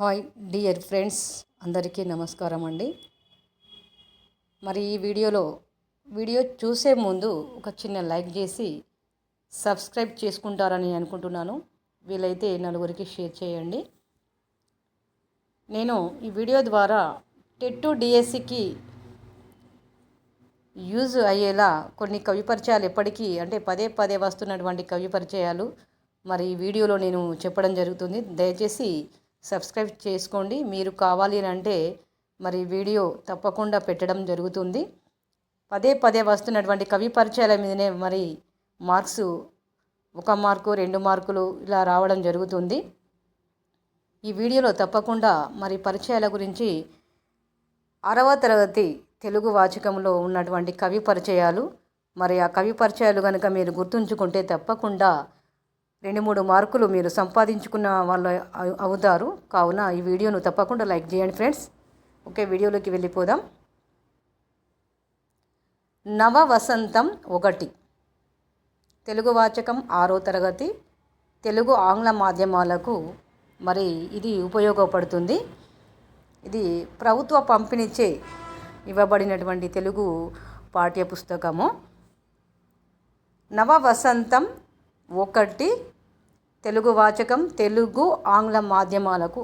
Hi dear friends అందరికీ నమస్కారం అండి. మరి ఈ వీడియోలో వీడియో చూసే ముందు ఒక చిన్న లైక్ చేసి సబ్స్క్రైబ్ చేసుకుంటారని అనుకుంటున్నాను. వీలైతే నలుగురికి షేర్ చేయండి. నేను ఈ వీడియో ద్వారా టెట్ డిఎస్సికి యూజ్ అయ్యేలా కొన్ని కవి పరిచయాలు ఎప్పటికీ అంటే పదే పదే వస్తున్నటువంటి కవి పరిచయాలు మరి ఈ వీడియోలో నేను చెప్పడం జరుగుతుంది. దయచేసి సబ్స్క్రైబ్ చేసుకోండి. మీరు కావాలి అని అంటే మరి వీడియో తప్పకుండా పెట్టడం జరుగుతుంది. పదే పదే వస్తున్నటువంటి కవి పరిచయాల మీదనే మరి మార్క్స్ ఒక మార్కు రెండు మార్కులు ఇలా రావడం జరుగుతుంది. ఈ వీడియోలో తప్పకుండా మరి పరిచయాల గురించి ఆరవ తరగతి తెలుగు వాచకంలో ఉన్నటువంటి కవి పరిచయాలు. మరి ఆ కవి పరిచయాలు కనుక మీరు గుర్తుంచుకుంటే తప్పకుండా రెండు మూడు మార్కులు మీరు సంపాదించుకున్న వాళ్ళు అవుతారు. కావున ఈ వీడియోను తప్పకుండా లైక్ చేయండి ఫ్రెండ్స్. ఓకే వీడియోలోకి వెళ్ళిపోదాం. నవ వసంతం ఒకటి. తెలుగు వాచకం ఆరో తరగతి. తెలుగు ఆంగ్ల మాధ్యమాలకు మరి ఇది ఉపయోగపడుతుంది. ఇది ప్రభుత్వ పంపిణీచే ఇవ్వబడినటువంటి తెలుగు పాఠ్య పుస్తకము నవ వసంతం ఒకటి. తెలుగు వాచకం తెలుగు ఆంగ్ల మాధ్యమాలకు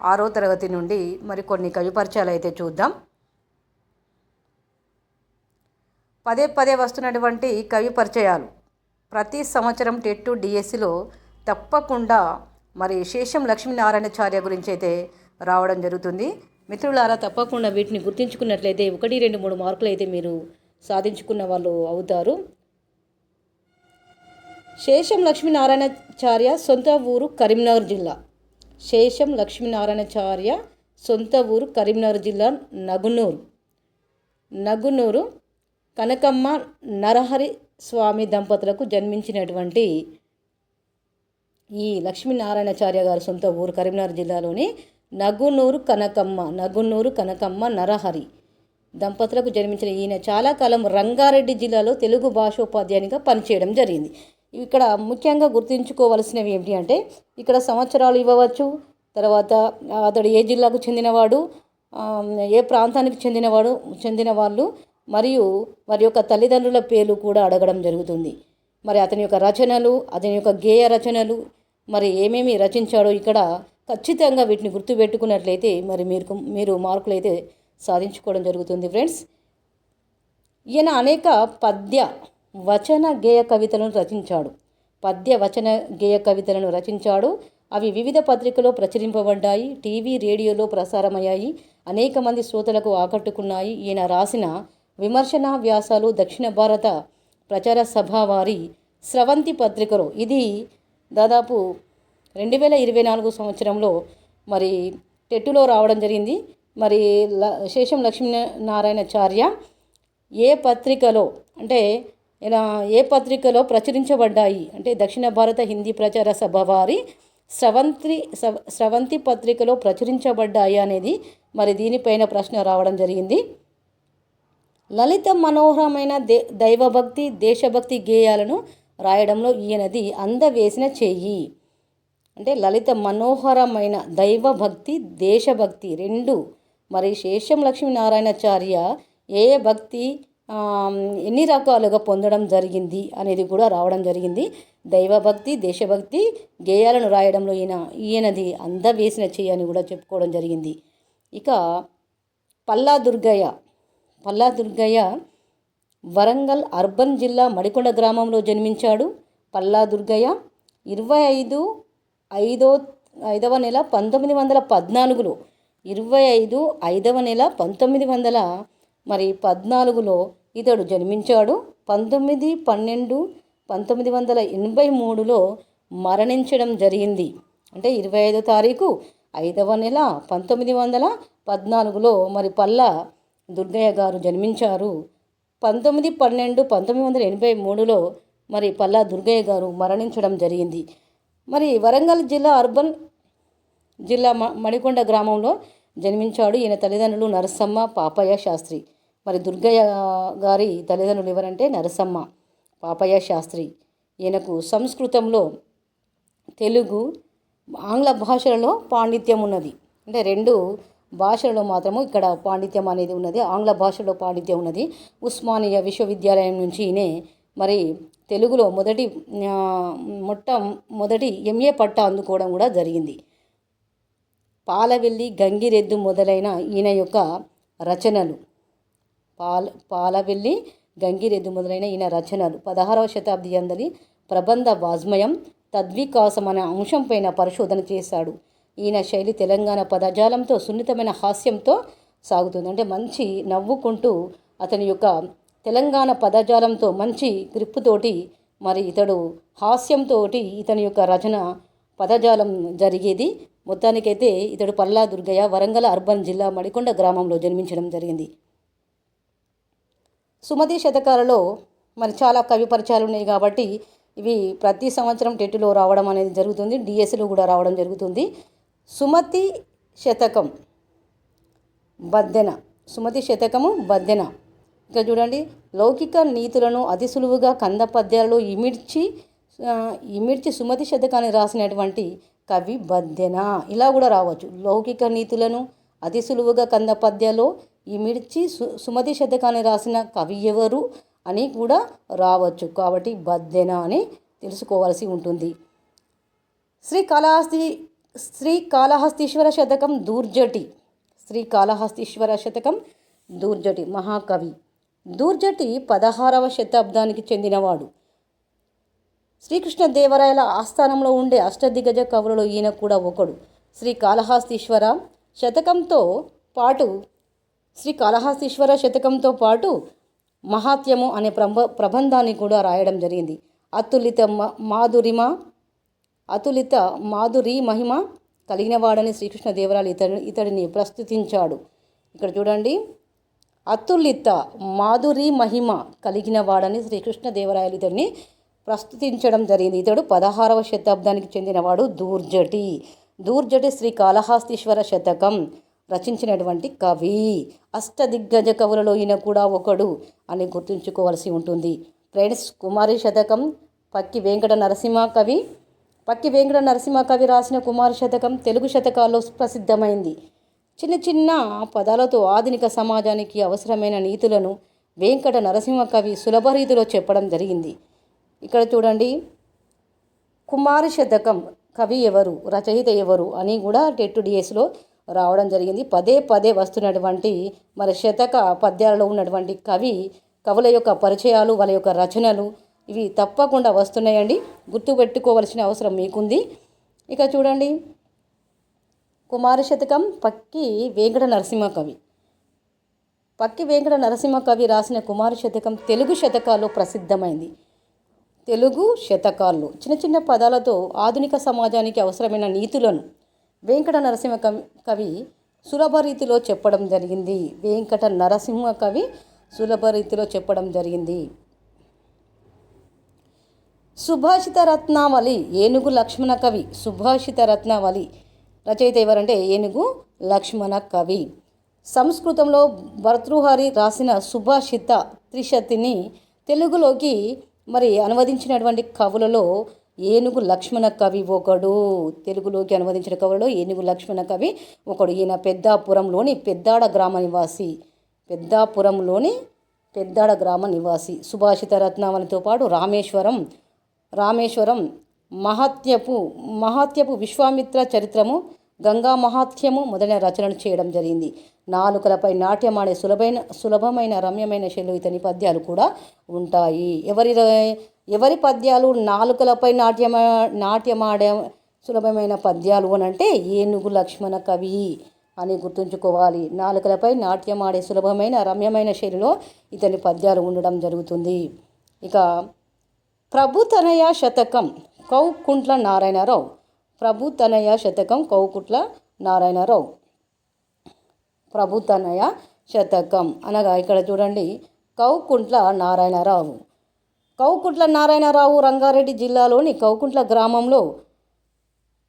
ఆరో తరగతి నుండి మరికొన్ని కవిపరిచయాలు అయితే చూద్దాం. పదే పదే వస్తున్నటువంటి కవి పరిచయాలు ప్రతి సంవత్సరం టెట్ డిఎస్సిలో తప్పకుండా మరి శేషం లక్ష్మీనారాయణచార్య గురించి అయితే రావడం జరుగుతుంది. మిత్రులారా తప్పకుండా వీటిని గుర్తించుకున్నట్లయితే ఒకటి రెండు మూడు మార్కులు అయితే మీరు సాధించుకున్న వాళ్ళు అవుతారు. శేషం లక్ష్మీనారాయణచార్య సొంత ఊరు కరీంనగర్ జిల్లా. శేషం లక్ష్మీనారాయణచార్య సొంత ఊరు కరీంనగర్ జిల్లా నగునూరు. నగునూరు కనకమ్మ నరహరి స్వామి దంపతులకు జన్మించినటువంటి ఈ లక్ష్మీనారాయణచార్య గారి సొంత ఊరు కరీంనగర్ జిల్లాలోని నగునూరు కనకమ్మ నగునూరు కనకమ్మ నరహరి దంపతులకు జన్మించిన ఈయన చాలా కాలం రంగారెడ్డి జిల్లాలో తెలుగు భాషోపాధ్యాయునిగా పనిచేయడం జరిగింది. ఇక్కడ ముఖ్యంగా గుర్తుంచుకోవలసినవి ఏమిటి అంటే ఇక్కడ సంవత్సరాలు ఇవ్వవచ్చు తర్వాత అతడు ఏ జిల్లాకు చెందినవాడు ఏ ప్రాంతానికి చెందినవాడు చెందిన వాళ్ళు మరియు వారి యొక్క తల్లిదండ్రుల పేర్లు కూడా అడగడం జరుగుతుంది. మరి అతని యొక్క రచనలు అతని యొక్క గేయ రచనలు మరి ఏమేమి రచించాడో ఇక్కడ ఖచ్చితంగా వీటిని గుర్తుపెట్టుకున్నట్లయితే మరి మీరు మీరు మార్కులు అయితే సాధించుకోవడం జరుగుతుంది ఫ్రెండ్స్. ఈయన అనేక పద్య వచన గేయ కవితలను రచించాడు. పద్య వచన గేయ కవితలను రచించాడు. అవి వివిధ పత్రికలో ప్రచురింపబడ్డాయి. టీవీ రేడియోలో ప్రసారమయ్యాయి. అనేక మంది శ్రోతలకు ఆకట్టుకున్నాయి. ఈయన రాసిన విమర్శన వ్యాసాలు దక్షిణ భారత ప్రచార సభ వారి స్రవంతి పత్రికలో. ఇది దాదాపు రెండు వేల ఇరవై నాలుగు సంవత్సరంలో మరి టెట్టులో రావడం జరిగింది. మరి ల- శేషం లక్ష్మీనారాయణచార్య ఏ పత్రికలో అంటే ఇలా ఏ పత్రికలో ప్రచురించబడ్డాయి? అంటే దక్షిణ భారత హిందీ ప్రచార సభ వారి స్రవంతి స్రవంతి పత్రికలో ప్రచురించబడ్డాయి అనేది మరి దీనిపైన ప్రశ్న రావడం జరిగింది. లలిత మనోహరమైన దే దైవభక్తి దేశభక్తి గేయాలను రాయడంలో ఈయనది అందవేసిన చెయ్యి అంటే లలిత మనోహరమైన దైవభక్తి దేశభక్తి రెండు. మరి శేషం లక్ష్మీనారాయణాచార్య ఏ ఏ భక్తి ఎన్ని రకాలుగా పొందడం జరిగింది అనేది కూడా రావడం జరిగింది. దైవభక్తి దేశభక్తి గేయాలను రాయడంలో ఈయన ఈయనది అందవేసిన చెయ్యి అని కూడా చెప్పుకోవడం జరిగింది. ఇక పల్లా దుర్గయ్య పల్లా దుర్గయ్య వరంగల్ అర్బన్ జిల్లా మడికొండ గ్రామంలో జన్మించాడు. పల్లా దుర్గయ్య ఇరవై ఐదు ఐదో ఐదవ నెల పంతొమ్మిది వందల పద్నాలుగులో ఇరవై ఐదు ఐదవ నెల పంతొమ్మిది వందల మరి పద్నాలుగులో ఇతడు జన్మించాడు. పంతొమ్మిది పన్నెండు పంతొమ్మిది వందల ఎనభై మూడులో మరణించడం జరిగింది. అంటే ఇరవై ఐదో తారీఖు ఐదవ నెల పంతొమ్మిది వందల పద్నాలుగులో మరి పల్లా దుర్గయ్య గారు జన్మించారు. పంతొమ్మిది పన్నెండు పంతొమ్మిది వందల ఎనభై మూడులో మరి పల్లా దుర్గయ్య గారు మరణించడం జరిగింది. మరి వరంగల్ జిల్లా అర్బన్ జిల్లా మ- మణికొండ గ్రామంలో జన్మించాడు. ఈయన తల్లిదండ్రులు నరసమ్మ పాపయ్య శాస్త్రి. మరి దుర్గయ్య గారి తల్లిదండ్రులు ఎవరంటే నరసమ్మ పాపయ్య శాస్త్రి. ఈయనకు సంస్కృతంలో తెలుగు ఆంగ్ల భాషలలో పాండిత్యం ఉన్నది. అంటే రెండు భాషలలో మాత్రము ఇక్కడ పాండిత్యం అనేది ఉన్నది. ఆంగ్ల భాషలో పాండిత్యం ఉన్నది. ఉస్మానియా విశ్వవిద్యాలయం నుంచి ఈయనే మరి తెలుగులో మొదటి మొట్ట మొదటి ఎంఏ పట్టా అందుకోవడం కూడా జరిగింది. పాలవెల్లి గంగిరెద్దు మొదలైన ఈయన యొక్క రచనలు. పాల పాలవెల్లి గంగిరెద్దు మొదలైన ఈయన రచనలు. పదహారవ శతాబ్ది అందరి ప్రబంధ వాజ్మయం తద్వికాసం అనే అంశంపైన పరిశోధన చేశాడు. ఈయన శైలి తెలంగాణ పదజాలంతో సున్నితమైన హాస్యంతో సాగుతుంది. అంటే మంచి నవ్వుకుంటూ అతని యొక్క తెలంగాణ పదజాలంతో మంచి గ్రిప్పుతోటి మరి ఇతడు హాస్యంతో ఇతని యొక్క రచన పదజాలం జరిగేది. మొత్తానికైతే ఇతడు పల్లా దుర్గయ్య వరంగల్ అర్బన్ జిల్లా మడికొండ గ్రామంలో జన్మించడం జరిగింది. సుమతి శతకాలలో మరి చాలా కవి పరిచయాలు ఉన్నాయి కాబట్టి ఇవి ప్రతి సంవత్సరం టెట్టులో రావడం అనేది జరుగుతుంది డిఎస్సిలో కూడా రావడం జరుగుతుంది. సుమతి శతకం బద్దెన సుమతి శతకము బద్దెన. ఇక్కడ చూడండి లౌకిక నీతులను అతి సులువుగా కంద పద్యాలలో ఇమిడ్చి ఇమిడ్చి సుమతి శతకాన్ని రాసినటువంటి కవి బద్దెన. ఇలా కూడా రావచ్చు. లౌకిక నీతులను అతి సులువుగా కంద ఈ మిర్చి సు సుమతి శతకాన్ని రాసిన కవి ఎవరు అని కూడా రావచ్చు. కాబట్టి బద్దెన అని తెలుసుకోవాల్సి ఉంటుంది. శ్రీ కాళహస్తి శ్రీ కాళహస్తీశ్వర శతకం దూర్జటి. శ్రీ కాళహస్తీశ్వర శతకం దూర్జటి మహాకవి. దూర్జటి పదహారవ శతాబ్దానికి చెందినవాడు. శ్రీకృష్ణదేవరాయల ఆస్థానంలో ఉండే అష్టదిగ్గజ కవులలో ఈయన కూడా ఒకడు. శ్రీ కాళహస్తీశ్వర శతకంతో పాటు శ్రీ కాళహస్తీశ్వర శతకంతో పాటు మహాత్యము అనే ప్రబ ప్రబంధాన్ని కూడా రాయడం జరిగింది. అతులిత మ- మాధురిమ అతులిత మాధురి మహిమ కలిగినవాడని శ్రీకృష్ణదేవరాయలు ఇతడు ఇతడిని ప్రస్తుతించాడు. ఇక్కడ చూడండి. అతులిత మాధురి మహిమ కలిగిన వాడని శ్రీకృష్ణదేవరాయలు ఇతడిని ప్రస్తుతించడం జరిగింది. ఇతడు పదహారవ శతాబ్దానికి చెందినవాడు దూర్జటి. దూర్జటి శ్రీ కాళహస్తీశ్వర శతకం రచించినటువంటి కవి. అష్టదిగ్గజ కవులలో ఈయన కూడా ఒకడు అని గుర్తుంచుకోవాల్సి ఉంటుంది. ఫ్రెండ్స్ కుమారి శతకం పక్కి వెంకట నరసింహ కవి. పక్కి వెంకట నరసింహ కవి రాసిన కుమారి శతకం తెలుగు శతకాల్లో ప్రసిద్ధమైంది. చిన్న చిన్న పదాలతో ఆధునిక సమాజానికి అవసరమైన నీతులను వెంకట నరసింహ కవి సులభ రీతిలో చెప్పడం జరిగింది. ఇక్కడ చూడండి. కుమార శతకం కవి ఎవరు రచయిత ఎవరు అని కూడా టెట్ డిఎస్లో రావడం జరిగింది. పదే పదే వస్తున్నటువంటి మరి శతక పద్యాలలో ఉన్నటువంటి కవి కవుల యొక్క పరిచయాలు వాళ్ళ యొక్క రచనలు ఇవి తప్పకుండా వస్తున్నాయండి. గుర్తుపెట్టుకోవలసిన అవసరం మీకుంది. ఇక చూడండి. కుమార శతకం పక్కి వెంకట నరసింహ కవి. పక్కి వెంకట నరసింహ కవి రాసిన కుమార శతకం తెలుగు శతకాల్లో ప్రసిద్ధమైంది. తెలుగు శతకాలు. చిన్న చిన్న పదాలతో ఆధునిక సమాజానికి అవసరమైన నీతులను వెంకట నరసింహ కవి కవి సులభ రీతిలో చెప్పడం జరిగింది. వెంకట నరసింహ కవి సులభ రీతిలో చెప్పడం జరిగింది. సుభాషిత రత్నావళి ఏనుగు లక్ష్మణ కవి సుభాషిత రత్నావళి. రచయిత ఎవరంటే ఏనుగు లక్ష్మణ కవి. సంస్కృతంలో భర్తృహరి రాసిన సుభాషిత త్రిశతిని తెలుగులోకి మరి అనువదించినటువంటి కవులలో ఏనుగు లక్ష్మణ కవి ఒకడు తెలుగులోకి అనువదించిన కవులలో ఏనుగు లక్ష్మణ కవి ఒకడు. ఈయన పెద్దాపురంలోని పెద్దాడ గ్రామ నివాసి పెద్దాపురంలోని పెద్దాడ గ్రామ నివాసి. సుభాషిత రత్నావళితో పాటు రామేశ్వరం రామేశ్వరం మహాత్యపు మహాత్యపు విశ్వామిత్ర చరిత్రము గంగా మహాత్యము మొదలైన రచనలు చేయడం జరిగింది. నాలుకలపై నాట్యమాడే సులభమైన సులభమైన రమ్యమైన శైలి ఇతని పద్యాలు కూడా ఉంటాయి. ఎవరి ఎవరి పద్యాలు నాలుకలపై నాట్యమా నాట్యమాడే సులభమైన పద్యాలు అని అంటే ఏనుగు లక్ష్మణ కవి అని గుర్తుంచుకోవాలి. నాలుకలపై నాట్యమాడే సులభమైన రమ్యమైన శైలిలో ఇతని పద్యాలు ఉండడం జరుగుతుంది. ఇక ప్రభుతనయ శతకం కౌకుంట్ల నారాయణరావు. ప్రభుతనయ శతకం కౌకుట్ల నారాయణరావు. ప్రభుతనయ శతకం అనగా ఇక్కడ చూడండి కౌకుంట్ల నారాయణరావు. కౌకుంట్ల నారాయణరావు రంగారెడ్డి జిల్లాలోని కౌకుంట్ల గ్రామంలో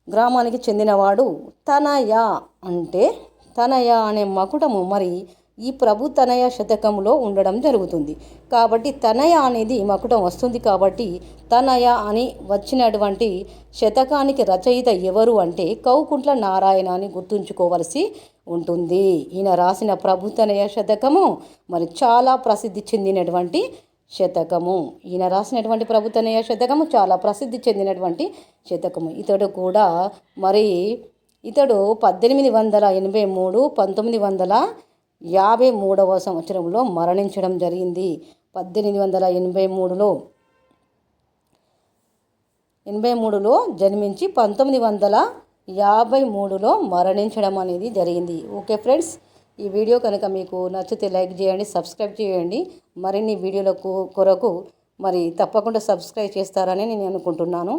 గ్రామానికి చెందినవాడు తనయ అంటే తనయ అనే మకుటము. మరి ఈ ప్రభు తనయ శతకంలో ఉండడం జరుగుతుంది. కాబట్టి తనయ అనేది మకుటం వస్తుంది కాబట్టి తనయ అని వచ్చినటువంటి శతకానికి రచయిత ఎవరు అంటే కౌకుంట్ల నారాయణ అని గుర్తుంచుకోవలసి ఉంటుంది. ఈయన రాసిన ప్రభు తనయ శతకము మరి చాలా ప్రసిద్ధి చెందినటువంటి శతకము. ఈయన రాసినటువంటి ప్రభుతనయ శతకము చాలా ప్రసిద్ధి చెందినటువంటి శతకము. ఇతడు కూడా మరి ఇతడు పద్దెనిమిది వందల ఎనభై మూడు పంతొమ్మిది వందల యాభై మూడవ సంవత్సరంలో మరణించడం జరిగింది. పద్దెనిమిది వందల ఎనభై మూడులో ఎనభై మూడులో జన్మించి పంతొమ్మిది వందల యాభై మూడులో మరణించడం అనేది జరిగింది. ఓకే ఫ్రెండ్స్ ఈ వీడియో కనుక మీకు నచ్చితే లైక్ చేయండి సబ్స్క్రైబ్ చేయండి. మరిన్ని వీడియోలకు కొరకు మరి తప్పకుండా సబ్స్క్రైబ్ చేస్తారని నేను అనుకుంటున్నాను.